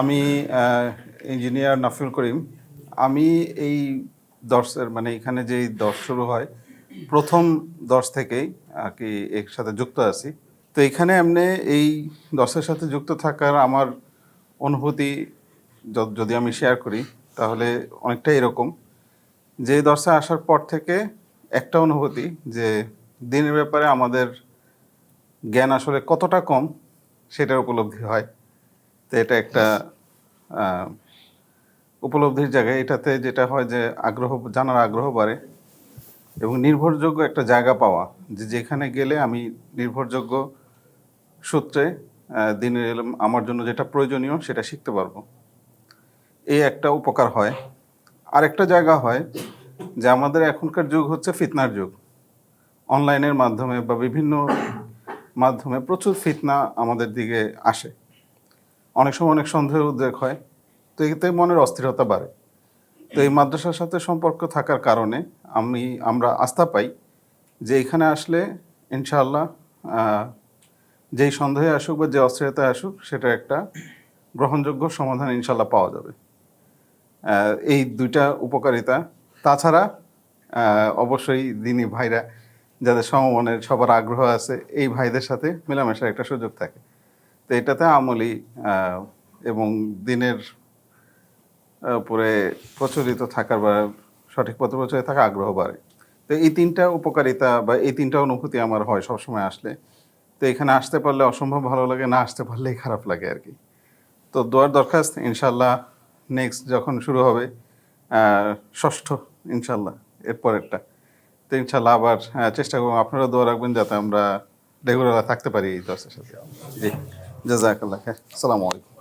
আমি ইঞ্জিনিয়ার নাফিউল করিম, আমি এই দর্শের মানে এখানে যে দর্শ শুরু হয়, প্রথম দর্শ থেকেই আর কি এর সাথে যুক্ত আছি। তো এখানে এমনি এই দর্শের সাথে যুক্ত থাকার আমার অনুভূতি, যদি আমি শেয়ার করি, তাহলে অনেকটা এরকম। যে দর্শে আসার পর থেকে একটা অনুভূতি যে, দিনের ব্যাপারে আমাদের জ্ঞান আসলে কতটা কম, সেটার উপলব্ধি হয়। তো এটা একটা উপলব্ধির জায়গায় এটাতে যেটা হয় যে আগ্রহ, জানার আগ্রহ বাড়ে এবং নির্ভরযোগ্য একটা জায়গা পাওয়া। যে যেখানে গেলে আমি নির্ভরযোগ্য সূত্রে দিনের এলম আমার জন্য যেটা প্রয়োজনীয় সেটা শিখতে পারব। এই একটা উপকার হয়। আরেকটা জায়গা হয় যে আমাদের এখনকার যুগ হচ্ছে ফিতনার যুগ। অনলাইনের মাধ্যমে বা বিভিন্ন মাধ্যমে প্রচুর ফিতনা আমাদের দিকে আসে। অনেক সময় অনেক সন্দেহের উদ্রেক হয়, তো এতে মনের অস্থিরতা বাড়ে। তো এই মাদ্রাসার সাথে সম্পর্ক থাকার কারণে আমি, আমরা আস্থা পাই যে এখানে আসলে ইনশাআল্লাহ যেই সন্দেহে আসুক বা যে অস্থিরতায় আসুক, সেটা একটা গ্রহণযোগ্য সমাধান ইনশাল্লাহ পাওয়া যাবে। এই দুইটা উপকারিতা। তাছাড়া অবশ্যই দিনী ভাইরা, যাদের সমমনের সবার আগ্রহ আছে, এই ভাইদের সাথে মেলামেশার একটা সুযোগ থাকে। তো এটাতে আমলি এবং দিনের উপরে প্রচলিত থাকার বা সঠিক পথে প্রচলিত থাকা আগ্রহ বাড়ে। তো এই তিনটা উপকারিতা বা এই তিনটা অনুভূতি আমার হয় সবসময় আসলে। তো এখানে আসতে পারলে অসম্ভব ভালো লাগে, না আসতে পারলেই খারাপ লাগে আর কি। তো দোয়ার দরখাস্ত ইনশাল্লাহ নেক্সট যখন শুরু হবে ষষ্ঠ ইনশাল্লাহ এরপরেরটা। তো ইনশাল্লাহ আবার চেষ্টা করব। আপনারা দোয়া রাখবেন যাতে আমরা রেগুলার থাকতে পারি এই দর্শকের সাথে। জি জাজাকাল্লাহ হ্যাঁ আসসালামু আলাইকুম।